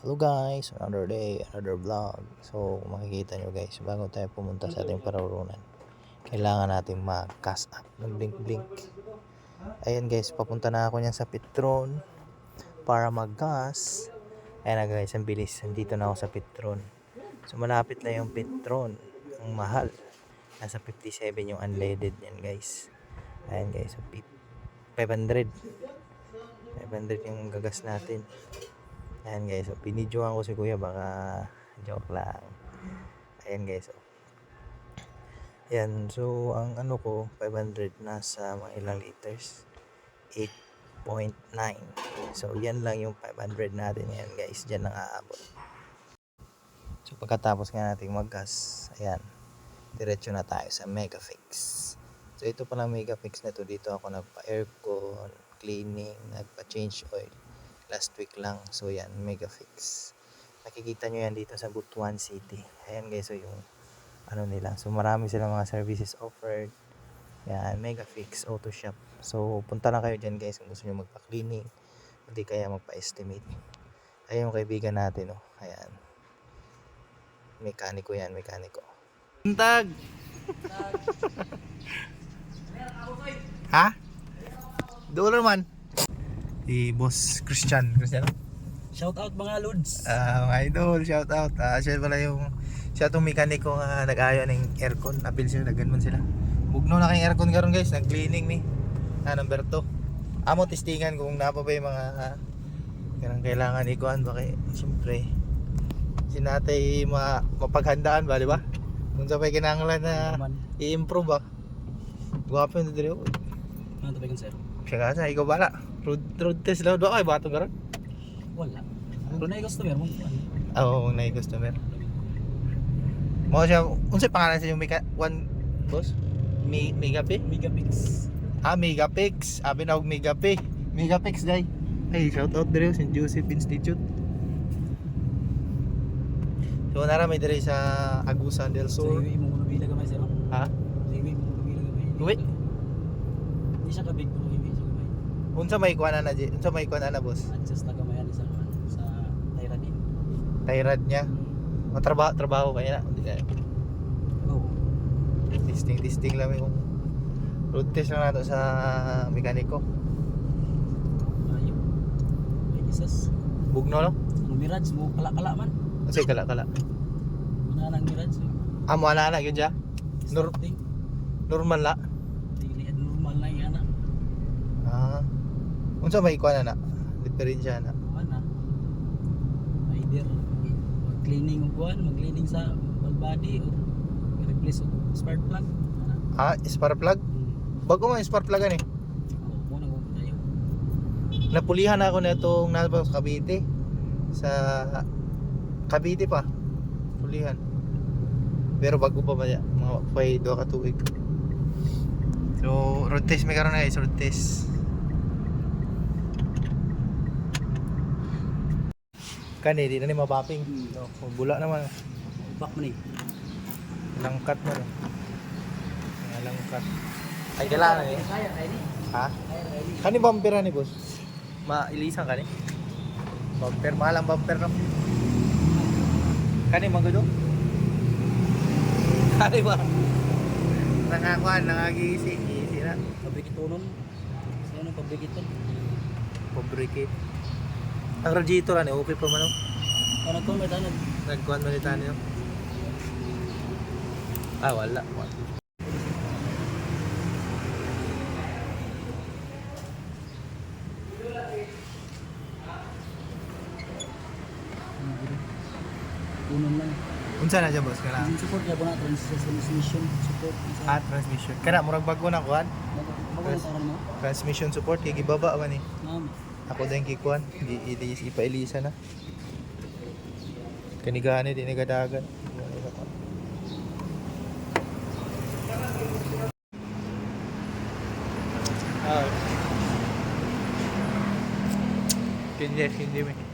Hello guys, another day, another vlog. So makikita nyo guys, bago tayo pumunta sa ating pararunan, kailangan natin mag-cast up, mag-blink blink. Ayan guys, papunta na ako niyan sa Petron para mag-gas. Ayan na guys, ang bilis. Nandito na ako sa Petron. So malapit na yung Petron. Ang mahal. Nasa 57 yung unleaded yan guys. Ayan guys, so 500. 500 yung gagas natin. Ayan guys, so pinidyoan ko si kuya baka joke lang. Ayan guys, so. Ayan, so ang ano ko, 500 nasa mga ilang liters. 8.9. So yan lang yung 500 natin yan guys, dyan lang aabot. So pagkatapos nga natin maggas, ayan, diretso na tayo sa Megafix. So ito pala Megafix na to, dito ako nagpa-aircon, cleaning, nagpa-change oil last week lang. So yan, Megafix. Nakikita nyo yan dito sa Butuan City. Ayan guys, so yung ano nila. So marami silang mga services offered. Yan, Megafix Auto Shop. So punta lang kayo dyan guys kung gusto nyo magpa-cleaning. Hindi kaya magpa-estimate. Ayan yung kaibigan natin, oh. Ayan. Mekaniko yan, mekaniko. Tag! ha? Doon naman. Si Boss Christian. Christian? Shout out mga lods. Ah, mga idol, shout out. Ah, siya pala yung siya tong mekaniko nga nag-ayo ng aircon. Apil siya, nagganman sila. Bugno na kayong aircon karon guys, nag-cleaning ni. Na number 2. Amo testingan kung napa pa yung mga uh, kailangan ikuan ba kay siyempre sinatay ma mapaghandaan ba, di ba? Kung sa may kinahanglan na i-improve ba. Gwapo yung dito. Ano tabi sir? Siya ka ikaw bala. Road, road test lang do kay bato karon. Wala. Kung na customer mo. ano? Oo, oh, na customer. Mo siya, unsay pangalan sa yung mega one boss? Mi Megapix? Megapix. Ah, Megapix. Abi na og Megapix. Megapix day. Hey, shout out dire St. Joseph Institute. So nara may dire sa Agusan del Sur. highway mo muna bila gamay sir. Ha? Highway mo muna bila gamay. Wait. Hindi siya highway siya gamay. Unsa may kuan na di? Unsa may kuan na boss? Adjust na gamay ani sa sa Tyranid. Tayrad niya. Matrabaho trabaho kaya na. Hindi kaya. Oh. Testing testing lang yung road test lang nato sa mekaniko. Ayo. Ay Jesus. Bugno no? Ang Mirage mo kala-kala man. Unsay kala kala. Una nang Mirage. Amo ana na gyud siya. Nor-. Normal la. Dili normal na yan na. Ah. Unsa may kuan na? Diferensya na. Ano? Either mag-cleaning og kuan, mag-cleaning sa body or replace og spark plug. Ana. Ah, spark plug? Hmm. Bago man spark plug ani. Oo, muna ko tayo. Napulihan ako na itong nasa sa Cavite. Sa Cavite pa. Pulihan. Pero bago pa ba? Mga pay do ka tuig. So, road test may karon na guys, road test. Kani, di na ni mabapping. Hmm. No, bula naman. Back mo ni. Langkat mo. no. Mga langkat. Ay, kailangan eh. Ni. Ha? Ni. Kani bumper ni boss? Mailisan kani? Bumper, mahal ang bumper no? Kani magudo? Kani ba? Nakakuan, nakagisi, isi na. Pabrikito nun. Sino nang pabrikito? Ang radiator ani, okay pa man no? Ano to may tanong? Nagkuhan man ito no? Ah, wala. Lang. Unsa na siya boss? Kana? Support po na transmission support. Ah, transmission. Kana, murag bago na mo? Transmission support, kay gibaba man eh. Ma'am. Ako din kikuan, di ilis ipailisa na. Kanigani di nagadagan. Ah. Hindi, hindi mi.